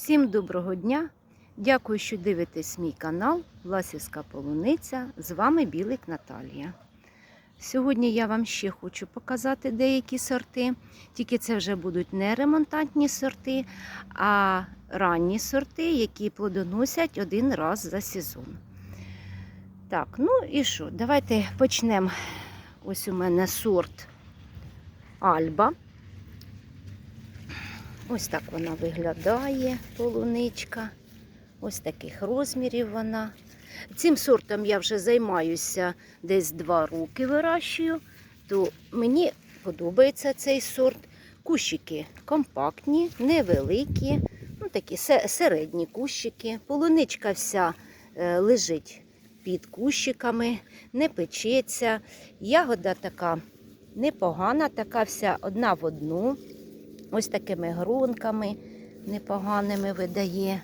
Всім доброго дня! Дякую, що дивитесь мій канал Власівська Полуниця. З вами Білик Наталія. Сьогодні я вам ще хочу показати деякі сорти, тільки це вже будуть не ремонтантні сорти, а ранні сорти, які плодоносять один раз за сезон. Так, ну і що? Давайте почнемо. Ось у мене сорт Альба. Ось так вона виглядає, полуничка. Ось таких розмірів вона. Цим сортом я вже займаюся десь два роки вирощую, то мені подобається цей сорт. Кущики компактні, невеликі, ну такі середні кущики. Полуничка вся е, лежить під кущиками, не печеться. Ягода така непогана, така вся одна в одну. Ось такими грунками непоганими видає.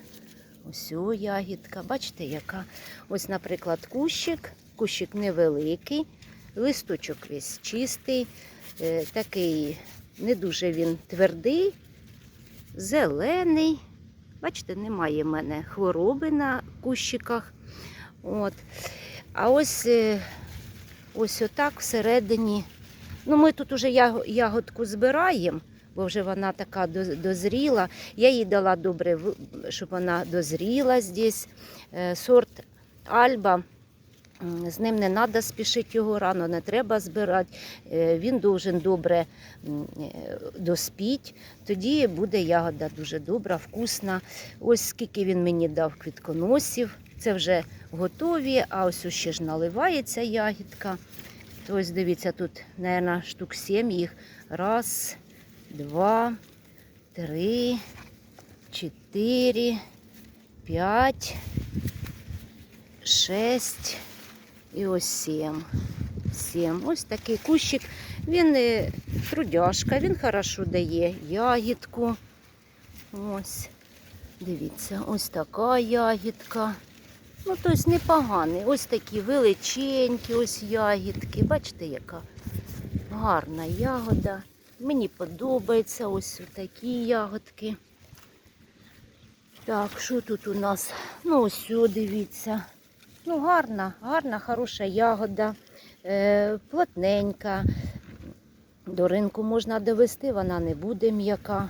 Ось о ягідка. Бачите, яка? Ось, наприклад, кущик. Кущик невеликий, листочок весь чистий, е, такий не дуже він твердий, зелений. Бачите, немає в мене хвороби на кущиках. От. А ось, е, ось отак всередині. Ну, ми тут уже ягодку збираємо бо вже вона така дозріла. Я їй дала добре, щоб вона дозріла здесь. Е, Сорт Альба. З ним не треба спішити його рано, не треба збирати. Е, Він должен добре е. Тоді буде ягода дуже добра, вкусна. Ось скільки він мені дав квітконосів. Це вже готові, а ось ще ж наливається ягідка. Ось дивіться, тут, мабуть, штук сім їх. Раз, два, три, чотири, п'ять, шесть і ось сім. Сім. Ось такий кущик. Він е, трудяшка, він хорошо дає ягідку. Ось. Дивіться, ось така ягідка. Ну, тобто непоганий. Ось такі величенькі, ось ягідки. Бачите, яка гарна ягода. Мені подобається ось такі ягодки. Так, що тут у нас? Ну, ось сюди дивіться. Ну, гарна, гарна, хороша ягода, е, плотненька. До ринку можна довести, вона не буде м'яка.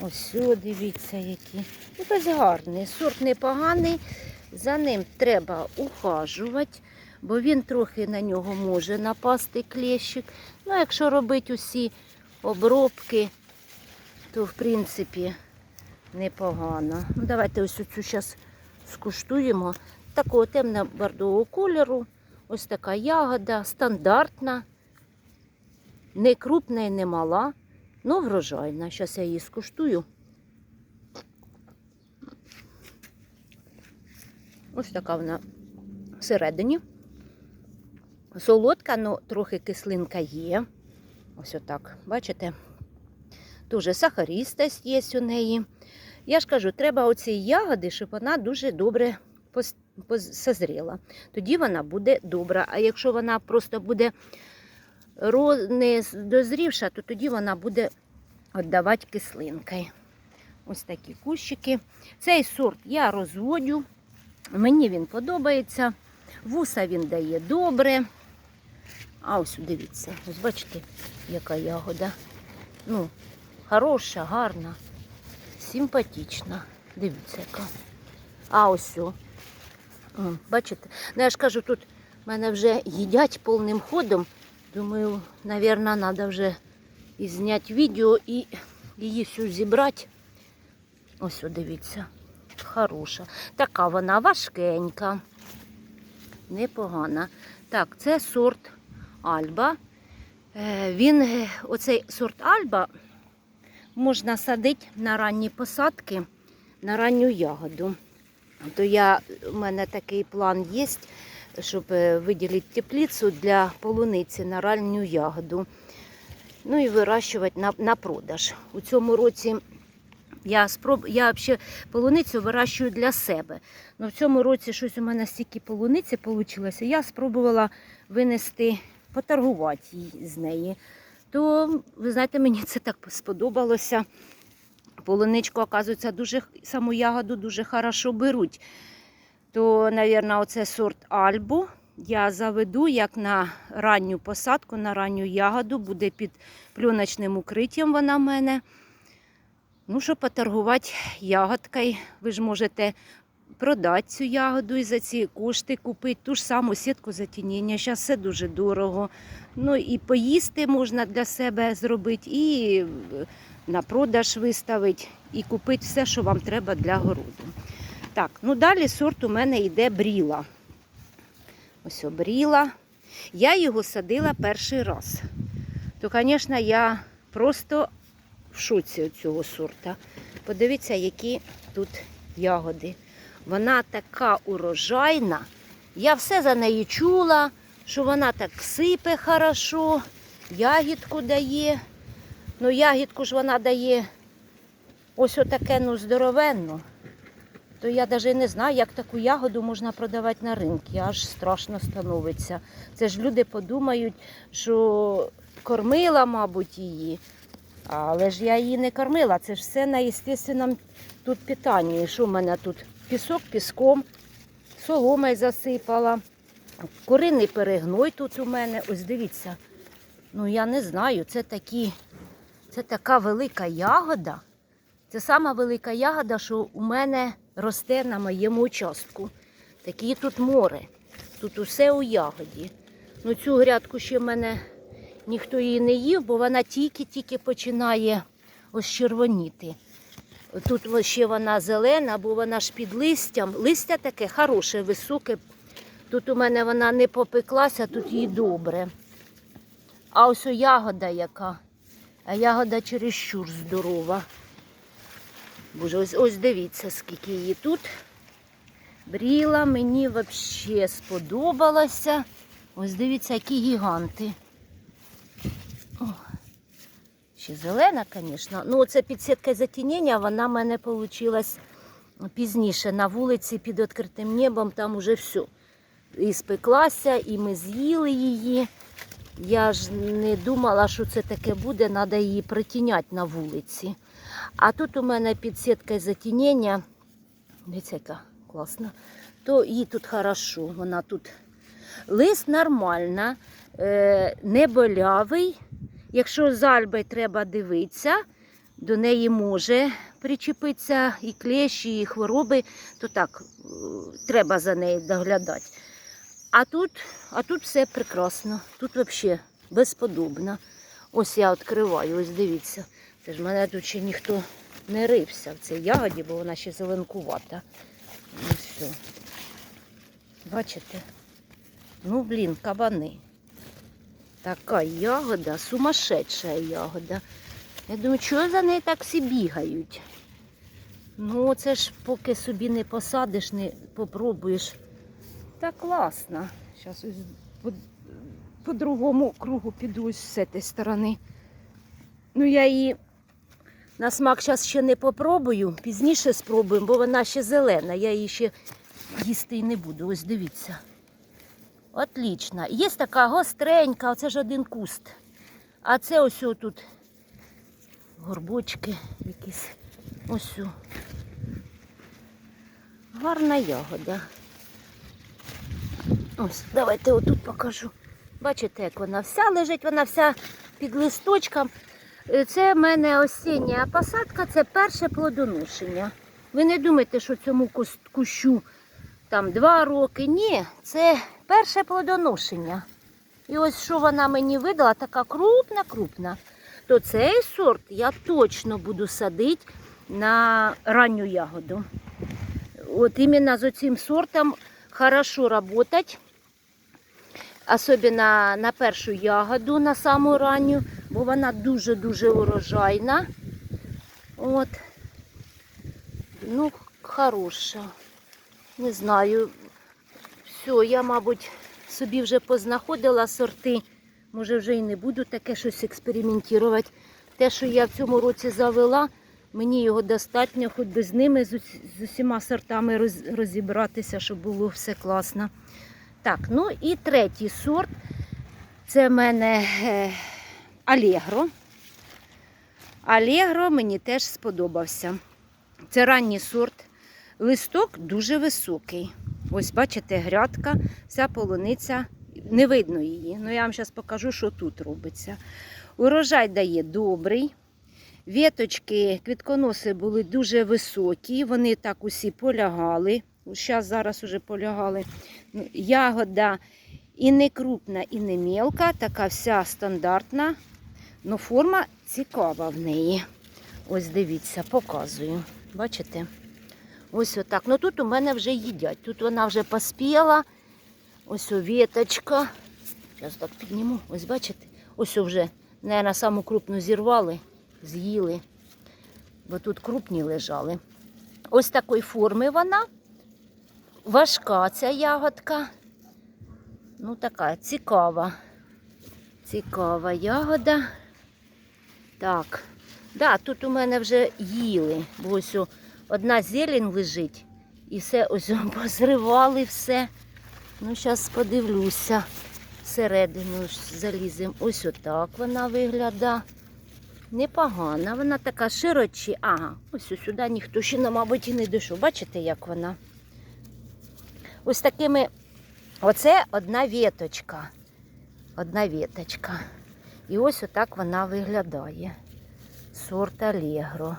Ось дивіться, які. Ну, тобто гарний, сорт непоганий. За ним треба ухажувати, бо він трохи на нього може напасти клещик. Ну, якщо робити усі обробки, то в принципі непогано. Ну, давайте ось цю зараз скуштуємо. Такого темно-бордового кольору. Ось така ягода, стандартна, не крупна і не мала, але врожайна. Зараз я її скуштую. Ось така вона всередині. Солодка, але трохи кислинка є. Ось отак, бачите? Дуже сахарістость є у неї. Я ж кажу, треба оці ягоди, щоб вона дуже добре созріла. Тоді вона буде добра. А якщо вона просто буде не дозрівша, то тоді вона буде віддавати кислинкою. Ось такі кущики. Цей сорт я розводю. Мені він подобається. Вуса він дає добре. А ось дивіться, ось бачите, яка ягода. Ну, хороша, гарна, симпатична. Дивіться, яка. А ось. о. Бачите? Ну, я ж кажу, тут мене вже їдять повним ходом. Думаю, мабуть, треба вже і зняти відео і її всю зібрати. Ось, дивіться, хороша. Така вона важкенька, непогана. Так, це сорт Альба. Е, Він, е, оцей сорт Альба можна садити на ранні посадки, на ранню ягоду. То я, у мене такий план є, щоб е, виділити теплицю для полуниці на ранню ягоду. Ну і вирощувати на, на продаж. У цьому році я спроб... я взагалі полуницю вирощую для себе. Ну в цьому році щось у мене стільки полуниці вийшло. Я спробувала винести, поторгувати з неї. То, ви знаєте, мені це так сподобалося. Полуничку, оказується, дуже саму ягоду дуже хорошо беруть. То, мабуть, оце сорт Альбу. Я заведу як на ранню посадку, на ранню ягоду, буде під плюночним укриттям вона в мене. Ну, щоб поторгувати ягодкою, ви ж можете продати цю ягоду і за ці кошти купити ту ж саму сітку затінення. Зараз все дуже дорого. Ну і поїсти можна для себе зробити, і е, на продаж виставити, і купити все, що вам треба для городу. Так, ну далі сорт у мене йде бріла. Ось обріла. Я його садила перший раз. То, звісно, я просто в шоці цього сорта. Подивіться, які тут ягоди. Вона така урожайна. Я все за неї чула, що вона так сипе хорошо, ягідку дає. Ну, ягідку ж вона дає ось отаке, ну, здоровенно. То я навіть не знаю, як таку ягоду можна продавати на ринку. Аж страшно становиться. Це ж люди подумають, що кормила, мабуть, її. Але ж я її не кормила. Це ж все на естественному тут питанні. Що в мене тут? Пісок піском, соломою засипала. Куриний перегной тут у мене. Ось дивіться. Ну я не знаю, це такі, це така велика ягода. Це сама велика ягода, що у мене росте на моєму участку. Такі тут море. Тут усе у ягоді. Ну цю грядку ще в мене ніхто її не їв, бо вона тільки-тільки починає ось червоніти. Тут ще вона зелена, бо вона ж під листям. Листя таке хороше, високе. Тут у мене вона не попеклася, тут їй добре. А ось о ягода яка. А ягода чересчур здорова. Боже, ось, ось дивіться, скільки її тут. Бріла, мені взагалі сподобалася. Ось дивіться, які гіганти. О, ще зелена, звісно. Ну, оце підсітка затінення, вона в мене вийшла пізніше на вулиці під відкритим небом, там уже все. І спеклася, і ми з'їли її. Я ж не думала, що це таке буде, треба її притіняти на вулиці. А тут у мене під сіткою затінення, дивіться, яка класна, то їй тут хорошо, вона тут лист нормальна, е, не болявий. Якщо з альбою треба дивитися, до неї може причепитися і клещі, і хвороби, то так, е, треба за нею доглядати. А тут, а тут все прекрасно. Тут взагалі безподобно. Ось я відкриваю, ось дивіться. Це ж мене тут ще ніхто не рився в цій ягоді, бо вона ще зеленкувата. Ну все. Бачите? Ну, блін, кабани. Така ягода, сумасшедша ягода. Я думаю, чого за нею так всі бігають? Ну, це ж поки собі не посадиш, не попробуєш. Та класно. Зараз по, другому кругу піду з цієї сторони. Ну, я її на смак зараз ще не попробую, пізніше спробуємо, бо вона ще зелена. Я її ще їсти і не буду. Ось дивіться. Отлічна. Є така гостренька, оце ж один куст. А це ось тут горбочки якісь. Ось. Гарна ягода. Ось, давайте отут покажу. Бачите, як вона вся лежить, вона вся під листочком. Е, Це в мене осіння посадка, це перше плодоношення. Ви не думайте, що цьому кущу там два роки. Ні, це перше плодоношення. І ось що вона мені видала, така крупна-крупна. То цей сорт я точно буду садити на ранню ягоду. От іменно з цим сортом хорошо работать. Особенно на першу ягоду, на саму ранню, бо вона дуже-дуже урожайна. От. Ну, хороша. Не знаю. Все, я, мабуть, собі вже познаходила сорти. Може, вже і не буду таке щось експериментувати. Те, що я в цьому році завела, мені його достатньо, хоч би з ними, з, усіма сортами роз, розібратися, щоб було все класно. Так, ну і третій сорт. Це в мене Алегро. Алегро мені теж сподобався. Це ранній сорт. Листок дуже високий. Ось бачите, грядка, вся полуниця, не видно її. Ну я вам зараз покажу, що тут робиться. Урожай дає добрий. Віточки, квітконоси були дуже високі, вони так усі полягали. Зараз зараз уже полягали. Ну, Ягода і не крупна, і не мелка, така вся стандартна. Ну, форма цікава в неї. Ось дивіться, показую. Бачите? Ось отак. Ну тут у мене вже їдять. Тут вона вже поспіла. Ось віточка. Зараз так підніму. Ось бачите? Ось вже, мабуть, саму крупну зірвали, з'їли. Бо тут крупні лежали. Ось такої форми вона. Важка ця ягодка. Ну, така цікава. Цікава ягода. Так. Да, тут у мене вже їли. Бо ось одна зелень лежить. І все ось позривали все. Ну, зараз подивлюся. Всередину ж залізем. Ось отак вона виглядає. Непогана, вона така широчі. Ага, ось сюди ніхто ще, мабуть, і не дійшов. Бачите, як вона? Ось такими. Оце одна віточка. Одна віточка. І ось отак вона виглядає. Сорт Алегро.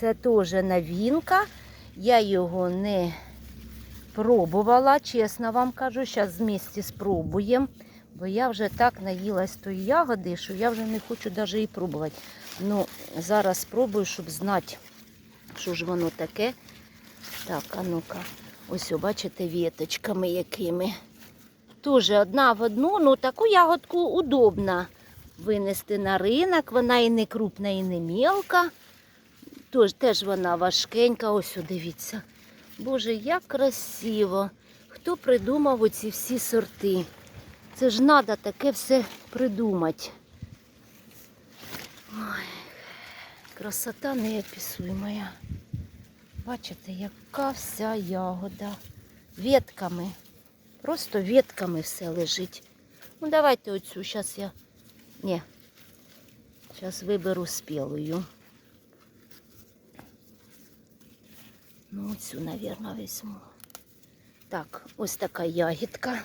Це теж новинка. Я його не пробувала, чесно вам кажу. Зараз місті спробуємо. Бо я вже так наїлась тої ягоди, що я вже не хочу навіть і пробувати. Ну, зараз спробую, щоб знати, що ж воно таке. Так, а ну-ка. Ось, бачите, віточками якими. Теж одна в одну, ну таку ягодку удобно винести на ринок. Вона і не крупна, і не мілка. Тож теж вона важкенька. Ось, о, дивіться. Боже, як красиво. Хто придумав оці всі сорти? Це ж треба таке все придумати. Ой, красота неописуєма. Бачите, яка вся ягода. Ветками. Просто ветками все лежить. Ну, давайте оцю. Зараз я. Ні. Зараз виберу спілою. Ну, оцю, мабуть, візьму. Так, ось така ягідка.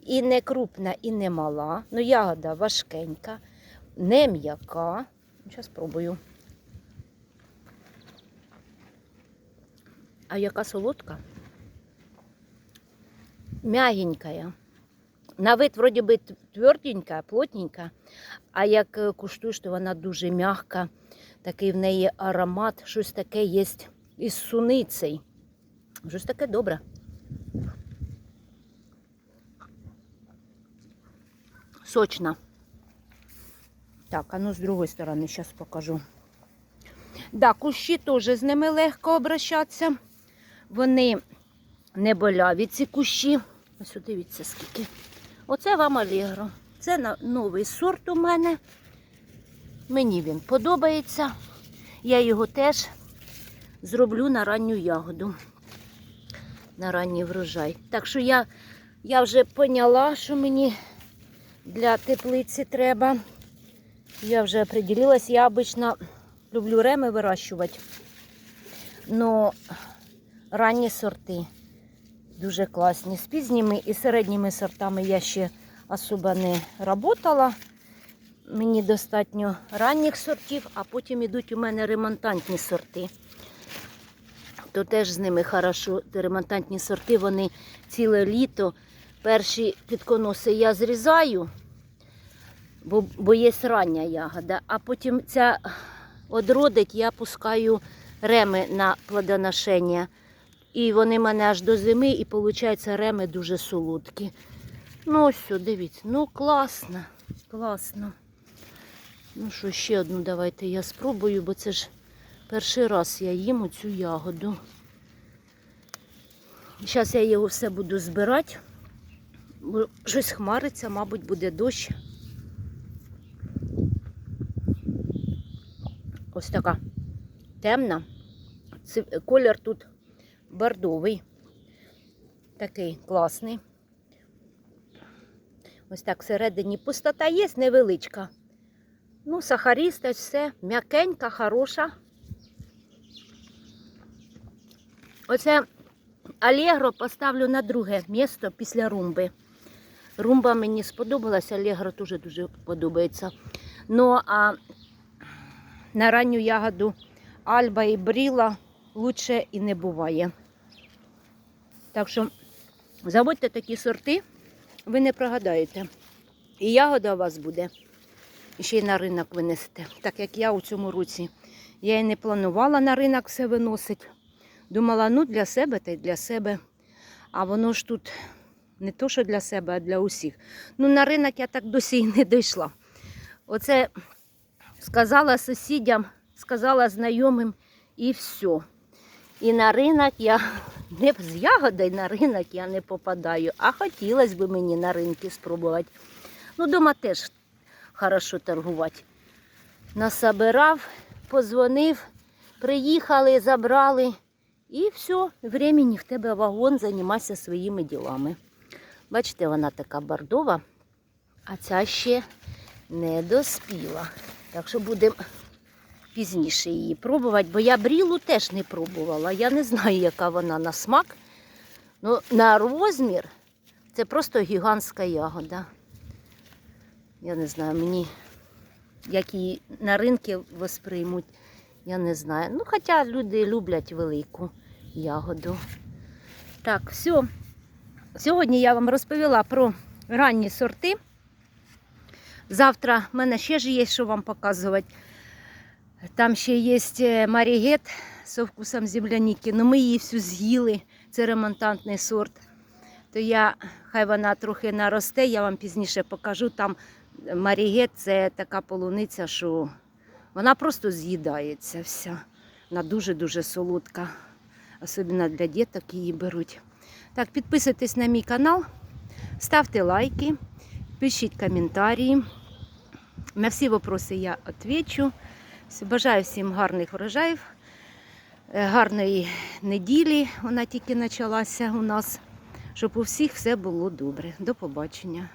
І не крупна, і не мала. Ну, ягода важкенька, не м'яка. Зараз спробую. А яка солодка? Мягенькая. На вид вроді би тверденька, плотненька, а як куштуєш, то вона дуже м'яка. Такий в неї аромат, щось таке є із суницей. Щось таке добре. Сочна. Так, а ну з другої сторони зараз покажу. Да, кущі теж з ними легко обращатися. Вони не боляві, ці кущі. Ось дивіться скільки. Оце вам Алегро. Це новий сорт у мене. Мені він подобається. Я його теж зроблю на ранню ягоду. На ранній врожай. Так що я, я вже поняла, що мені для теплиці треба. Я вже определилась. Я обично люблю реми вирощувати. Но ранні сорти дуже класні. З пізніми і середніми сортами я ще особо не працювала. Мені достатньо ранніх сортів, а потім йдуть у мене ремонтантні сорти. То теж з ними хорошо. Ремонтантні сорти, вони ціле літо. Перші підконоси я зрізаю, бо, бо є рання ягода, а потім ця одродить, я пускаю реми на плодоношення. І вони мене аж до зими, і виходить, реми дуже солодкі. Ну, ось, дивіться. Ну, класно, класно. Ну що, ще одну давайте я спробую, бо це ж перший раз я їм оцю ягоду. Зараз я його все буду збирати, бо щось хмариться, мабуть, буде дощ. Ось така темна. Колір тут бордовий. Такий класний. Ось так всередині пустота є невеличка. Ну, сахарістость, все, м'якенька, хороша. Оце Алегро поставлю на друге місто після румби. Румба мені сподобалася, Алегро теж дуже подобається. Ну, а на ранню ягоду Альба і Бріла лучше і не буває. Так що заводьте такі сорти, ви не прогадаєте. І ягода у вас буде. І ще й на ринок винесете. Так як я у цьому році. Я і не планувала на ринок все виносити. Думала, ну для себе та й для себе. А воно ж тут не то, що для себе, а для усіх. Ну, на ринок я так досі і не дійшла. Оце сказала сусідям, сказала знайомим і все. І на ринок я не з ягодою на ринок я не попадаю, а хотілося б мені на ринки спробувати. Ну, дома теж хорошо торгувати. Насобирав, позвонив, приїхали, забрали. І все, времени в тебе вагон, займайся своїми ділами. Бачите, вона така бордова, а ця ще не доспіла. Так що будемо пізніше її пробувати, бо я брілу теж не пробувала. Я не знаю, яка вона на смак. Ну, на розмір це просто гігантська ягода. Я не знаю, мені як її на ринку восприймуть, я не знаю. Ну, хоча люди люблять велику ягоду. Так, все. Сьогодні я вам розповіла про ранні сорти. Завтра в мене ще ж є, що вам показувати. Там ще є марігет з вкусом земляніки, але ми її всю з'їли. Це ремонтантний сорт. То я, хай вона трохи наросте, я вам пізніше покажу. Там марігет це така полуниця, що вона просто з'їдається вся. Вона дуже-дуже солодка. Особливо для діток її беруть. Так, підписуйтесь на мій канал, ставте лайки, пишіть коментарі. На всі вопроси я відповідаю. Бажаю всім гарних врожаїв, е, гарної неділі. Вона тільки почалася у нас, щоб у всіх все було добре. До побачення.